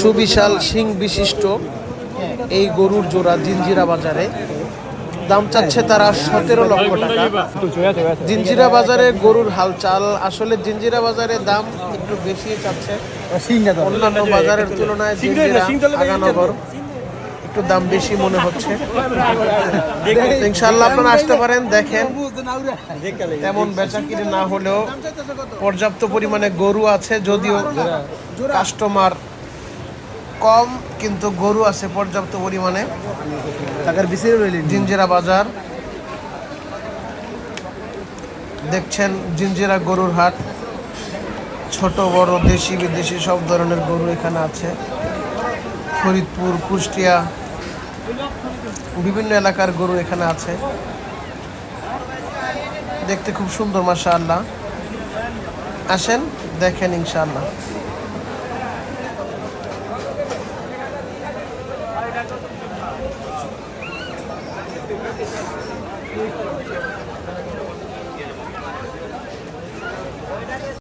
সুবিশাল সিং বিশিষ্ট এই গরুর জোড়া জিঞ্জিরা বাজারে। দাম চাচ্ছে তারা সতেরো লক্ষ টাকা। জিঞ্জিরা বাজারে গরুর হালচাল, আসলে জিঞ্জিরা বাজারে দাম একটু বেশি চাচ্ছে। অন্যান্য বাজারের তুলনায় একটু দাম বেশি মনে হচ্ছে। ইনশাল্লাহ আপনারা আসতে পারেন, দেখেন তেমন বেচা কিনে না হলেও পর্যাপ্ত পরিমাণে গরু আছে, যদিও কাস্টমার কম কিন্তু গরু আছে পর্যাপ্ত পরিমাণে। টাকার বিসির রইলেন জিঞ্জিরা বাজার। দেখছেন জিঞ্জিরা গরুর হাট। ছোট বড় দেশি বিদেশি সব ধরনের গরু এখানে আছে। ফরিদপুর কুষ্টিয়া বিভিন্ন এলাকার গরু এখানে আছে। দেখতে খুব সুন্দর মাসা আল্লাহ আসেন দেখেন ইনশাআল্লাহ। いいかげんに。